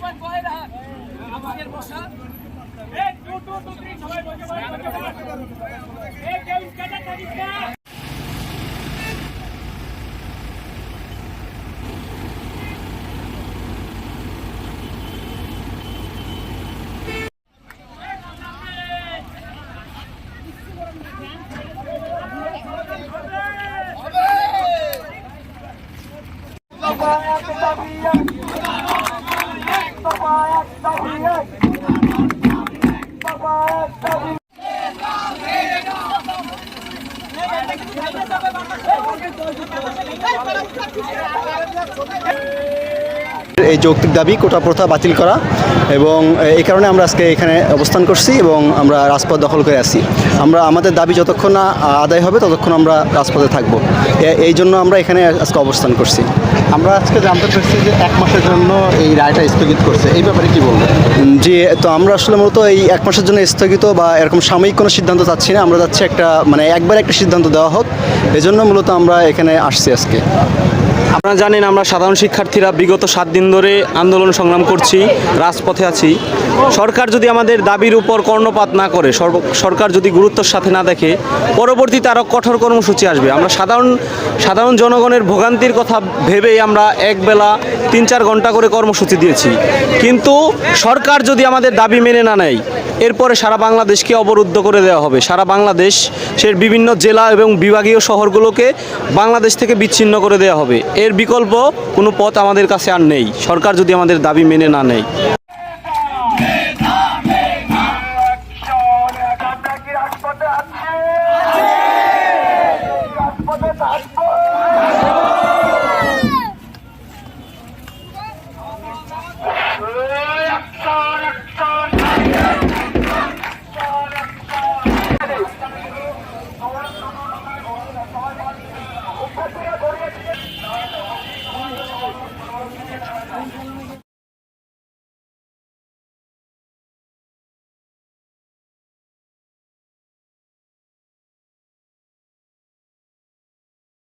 সবাই কয় না আমাদের বসা। এক টু টু টু থ্রি সবাই বসে বসে এক কেউ কাটা থাকিস না। 誰かが来たって言ったら。এই যৌক্তিক দাবি কোটা প্রথা বাতিল করা এবং এই কারণে আমরা আজকে এখানে অবস্থান করছি এবং আমরা রাজপথ দখল করে আছি। আমরা আমাদের দাবি যতক্ষণ না আদায় হবে ততক্ষণ আমরা রাজপথে থাকব। এই জন্য আমরা এখানে আজকে অবস্থান করছি। আমরা আজকে জানতে পারছি যে এক মাসের জন্য এই রায়টা স্থগিত করছে। এই ব্যাপারে কি বলবেন? উম, জি তো আমরা আসলে মূলত এই এক মাসের জন্য স্থগিত বা এরকম সাময়িক কোনো সিদ্ধান্ত চাচ্ছি না। আমরা যাচ্ছি একটা মানে একবার একটা সিদ্ধান্ত দেওয়া হোক। এজন্য মূলত আমরা এখানে আসছি আজকে। আপনারা জানেন, আমরা সাধারণ শিক্ষার্থীরা বিগত সাত দিন ধরে আন্দোলন সংগ্রাম করছি, রাজপথে আছি। সরকার যদি আমাদের দাবির উপর কর্ণপাত না করে সরকার যদি গুরুত্বর সাথে না দেখে, পরবর্তীতে আরও কঠোর কর্মসূচি আসবে। আমরা সাধারণ সাধারণ জনগণের ভোগান্তির কথা ভেবেই আমরা একবেলা তিন চার ঘণ্টা করে কর্মসূচি দিয়েছি। কিন্তু সরকার যদি আমাদের দাবি মেনে না নেয় এরপরে সারা বাংলাদেশকে অবরুদ্ধ করে দেওয়া হবে। সারা বাংলাদেশ, সে বিভিন্ন জেলা এবং বিভাগীয় শহরগুলোকে বাংলাদেশ থেকে বিচ্ছিন্ন করে দেওয়া হবে। এর বিকল্প কোনো পথ আমাদের কাছে আর নেই। সরকার যদি আমাদের দাবি মেনে না নেয়।